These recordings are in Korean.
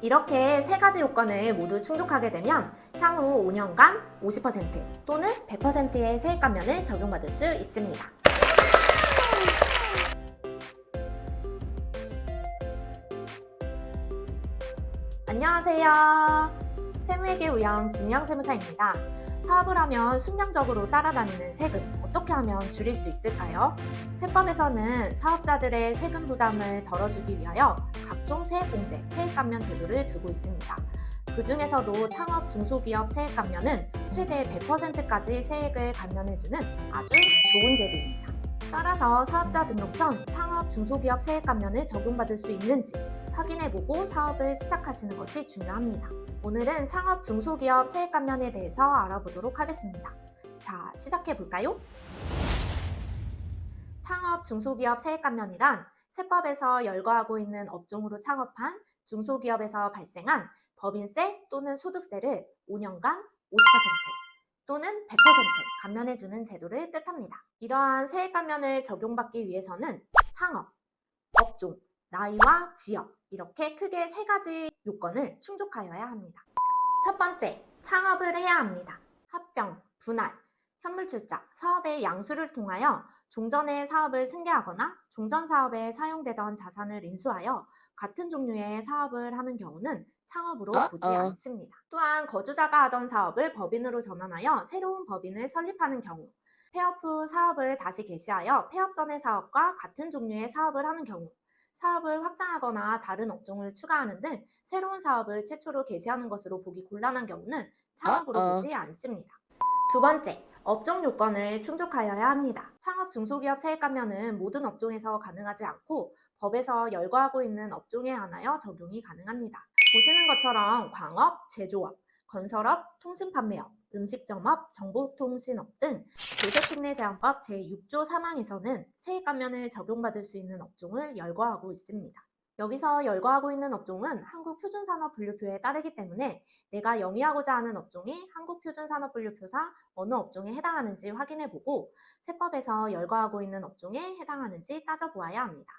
이렇게 세 가지 요건을 모두 충족하게 되면 향후 5년간 50% 또는 100%의 세액 감면을 적용받을 수 있습니다. 안녕하세요. 세무회계 우영 진영 세무사입니다. 사업을 하면 숙명적으로 따라다니는 세금 어떻게 하면 줄일 수 있을까요? 세법에서는 사업자들의 세금 부담을 덜어주기 위하여 각종 세액 공제, 세액 감면 제도를 두고 있습니다. 그 중에서도 창업 중소기업 세액 감면은 최대 100%까지 세액을 감면해주는 아주 좋은 제도입니다. 따라서 사업자 등록 전 창업 중소기업 세액 감면을 적용받을 수 있는지 확인해보고 사업을 시작하시는 것이 중요합니다. 오늘은 창업 중소기업 세액 감면에 대해서 알아보도록 하겠습니다. 자, 시작해 볼까요? 창업 중소기업 세액 감면이란 세법에서 열거하고 있는 업종으로 창업한 중소기업에서 발생한 법인세 또는 소득세를 5년간 50% 또는 100% 감면해주는 제도를 뜻합니다. 이러한 세액 감면을 적용받기 위해서는 창업, 업종, 나이와 지역 이렇게 크게 세 가지 요건을 충족하여야 합니다. 첫 번째, 창업을 해야 합니다. 합병, 분할, 현물 출자, 사업의 양수를 통하여 종전의 사업을 승계하거나 종전 사업에 사용되던 자산을 인수하여 같은 종류의 사업을 하는 경우는 창업으로 보지 어-어. 않습니다. 또한 거주자가 하던 사업을 법인으로 전환하여 새로운 법인을 설립하는 경우, 폐업 후 사업을 다시 개시하여 폐업 전의 사업과 같은 종류의 사업을 하는 경우, 사업을 확장하거나 다른 업종을 추가하는 등 새로운 사업을 최초로 개시하는 것으로 보기 곤란한 경우는 창업으로 어-어. 보지 않습니다. 두 번째, 업종 요건을 충족하여야 합니다. 창업 중소기업 세액 감면은 모든 업종에서 가능하지 않고 법에서 열거하고 있는 업종에 한하여 적용이 가능합니다. 보시는 것처럼 광업, 제조업, 건설업, 통신판매업, 음식점업, 정보통신업 등 도세특례제한법 제6조 3항에서는 세액 감면을 적용받을 수 있는 업종을 열거하고 있습니다. 여기서 열거하고 있는 업종은 한국표준산업분류표에 따르기 때문에 내가 영위하고자 하는 업종이 한국표준산업분류표상 어느 업종에 해당하는지 확인해보고 세법에서 열거하고 있는 업종에 해당하는지 따져보아야 합니다.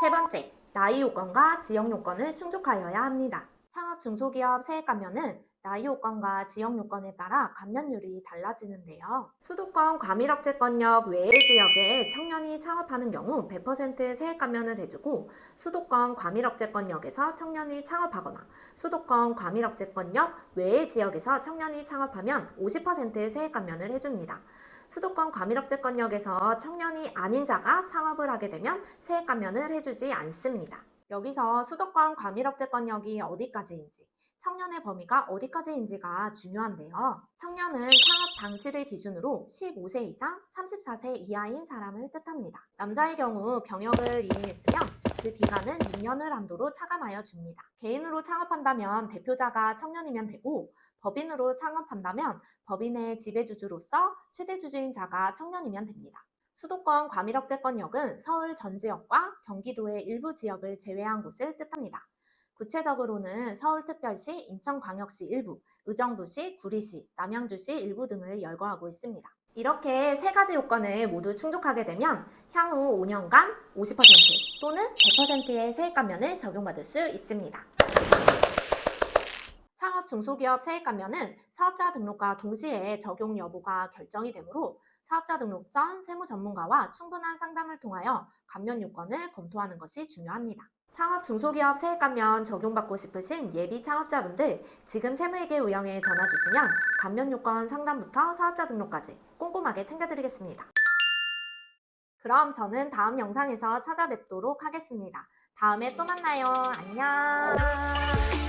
세 번째, 나이 요건과 지역 요건을 충족하여야 합니다. 창업 중소기업 세액 감면은 나이 요건과 지역 요건에 따라 감면율이 달라지는데요. 수도권 과밀억제권역 외의 지역에 청년이 창업하는 경우 100% 세액 감면을 해주고 수도권 과밀억제권역에서 청년이 창업하거나 수도권 과밀억제권역 외의 지역에서 청년이 창업하면 50% 세액 감면을 해줍니다. 수도권 과밀억제권역에서 청년이 아닌 자가 창업을 하게 되면 세액 감면을 해주지 않습니다. 여기서 수도권 과밀억제권역이 어디까지인지, 청년의 범위가 어디까지인지가 중요한데요. 청년은 창업 당시를 기준으로 15세 이상 34세 이하인 사람을 뜻합니다. 남자의 경우 병역을 이행했으면 그 기간은 6년을 한도로 차감하여 줍니다. 개인으로 창업한다면 대표자가 청년이면 되고 법인으로 창업한다면 법인의 지배주주로서 최대 주주인 자가 청년이면 됩니다. 수도권 과밀억제권역은 서울 전 지역과 경기도의 일부 지역을 제외한 곳을 뜻합니다. 구체적으로는 서울특별시, 인천광역시 일부, 의정부시, 구리시, 남양주시 일부 등을 열거하고 있습니다. 이렇게 세 가지 요건을 모두 충족하게 되면 향후 5년간 50% 또는 100%의 세액 감면을 적용받을 수 있습니다. 창업 중소기업 세액 감면은 사업자 등록과 동시에 적용 여부가 결정이 되므로 사업자 등록 전 세무 전문가와 충분한 상담을 통하여 감면 요건을 검토하는 것이 중요합니다. 창업 중소기업 세액 감면 적용받고 싶으신 예비 창업자분들 지금 세무회계 우영에 전화 주시면 감면 요건 상담부터 사업자 등록까지 꼼꼼하게 챙겨드리겠습니다. 그럼 저는 다음 영상에서 찾아뵙도록 하겠습니다. 다음에 또 만나요. 안녕.